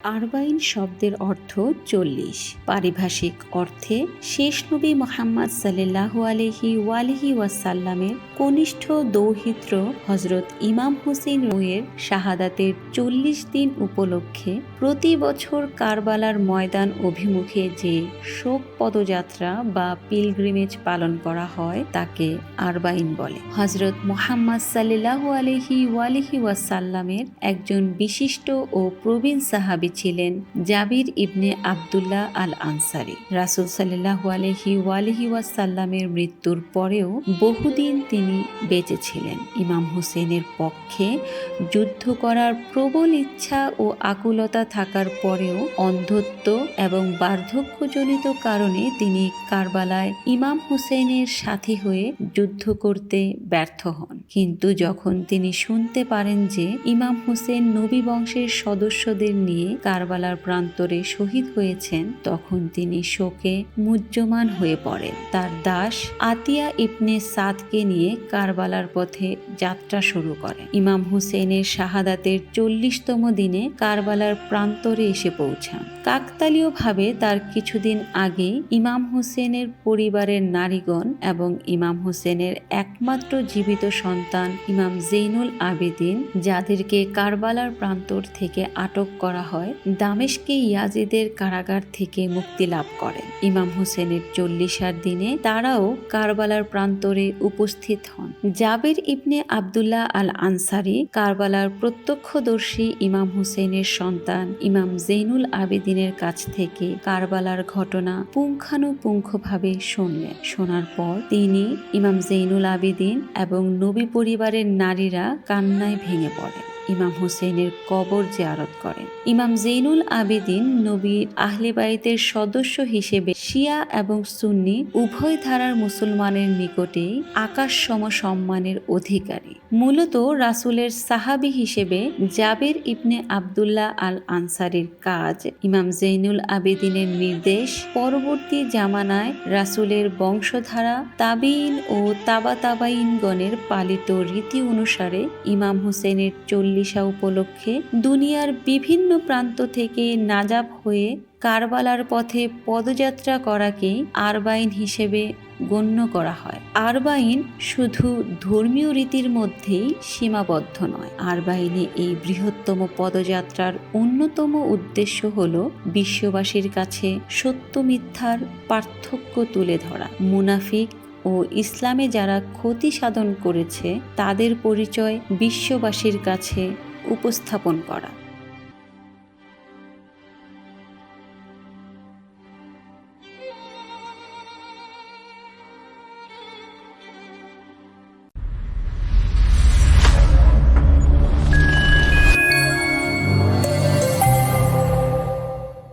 আরবাইন শব্দের অর্থ চল্লিশ। পারিভাষিক অর্থে শেষ নবী মোহাম্মদ সাল্লাহ আলহি ওয়ালহি ওয়াসাল্লামের কনিষ্ঠ দৌহিত্র হজরত ইমাম হুসেন রুয়ের শাহাদাতের চল্লিশ দিন উপলক্ষে প্রতি বছর কারবালার ময়দান অভিমুখে যে শোক পদযাত্রা বা পিলগ্রিমেজ পালন করা হয় তাকে আরবাইন বলে। হজরত মোহাম্মদ সাল্লাহ আলহি ওয়ালহি ওয়াসাল্লামের একজন বিশিষ্ট ও প্রবীণ সাহাবি ছিলেন জাবির ইবনে আবদুল্লাহ আল আনসারি রাসুল সাল্লাহ আলহি ওয়ালহি ওয়াসাল্লামের মৃত্যুর পরেও বহুদিন তিনি বেঁচে ছিলেন। ইমাম হুসেনের পক্ষে যুদ্ধ করার প্রবল ইচ্ছা ও আকুলতা থাকার পরেও অন্ধত্ব এবং বার্ধক্যজনিত কারণে তিনি কারবালায় ইমাম হুসেনের সাথী হয়ে যুদ্ধ করতে ব্যর্থ হন। কিন্তু যখন তিনি শুনতে পারেন যে ইমাম হুসেন নবী বংশের সদস্যদের নিয়ে কারবালার প্রান্তরে শহীদ হয়েছেন, তখন তিনি শোকে মুহ্যমান হয়ে পড়েন। তার দাস আতিয়া ইবনে সাদকে নিয়ে কারবালার পথে যাত্রা শুরু করেন। ইমাম হুসেনের শাহাদাতের চল্লিশতম দিনে কারবালার প্রান্তরে এসে পৌঁছান। কাকতালীয়ভাবে তার কিছুদিন আগে ইমাম হুসেনের পরিবারের নারীগণ এবং ইমাম হুসেনের একমাত্র জীবিত সন্তান ইমাম জেইনুল আবেদিন, যাদেরকে কারবালার প্রান্তর থেকে আটক করা হয় দামেশকে ইয়াজিদের কারাগার থেকে মুক্তি লাভ করেন। ইমাম হুসেনের চল্লিশার দিনে তারাও কারবালার প্রান্তরে উপস্থিত হন। জাবের ইবনে আবদুল্লাহ আল আনসারি কারবালার প্রত্যক্ষদর্শী ইমাম হুসেনের সন্তান ইমাম জেনুল আবেদিনের কাছ থেকে কারবালার ঘটনা পুঙ্খানুপুঙ্খভাবে শুনলেন। শোনার পর তিনি ইমাম জেনুল আবেদিন এবং নবী পরিবারের নারীরা কান্নায় ভেঙে পড়েন ইমাম হুসেনের কবর জিয়ারত করেন। ইমাম জেনুল আবেদিন নবীর আহলে বাইতের সদস্য হিসেবে শিয়া এবং সুন্নি উভয় ধারার মুসলমানের নিকটেই আকাশ সম সম্মানের অধিকারী। মূলত রাসুলের সাহাবি হিসেবে জাবের ইবনে আবদুল্লাহ আল আনসারির কাজ ইমাম জেনুল আবেদিনের নির্দেশ পরবর্তী জামানায় রাসুলের বংশধারা তাবিন ও তাবা তাবাইনগণের পালিত রীতি অনুসারে ইমাম হুসেনের চল্লিশা উপলক্ষে দুনিয়ার বিভিন্ন প্রান্ত থেকে নাজাব হয়ে কারবালার পথে পদযাত্রা করাকেই আরবাইন হিসেবে গণ্য করা হয়। আরবাইন শুধু ধর্মীয় রীতির মধ্যেই সীমাবদ্ধ নয়। আরবাইনে এই বৃহত্তম পদযাত্রার অন্যতম উদ্দেশ্য হল বিশ্ববাসীর কাছে সত্য মিথ্যার পার্থক্য তুলে ধরা। মুনাফিক ও ইসলামে যারা ক্ষতি সাধন করেছে তাদের পরিচয় বিশ্ববাসীর কাছে উপস্থাপন করা।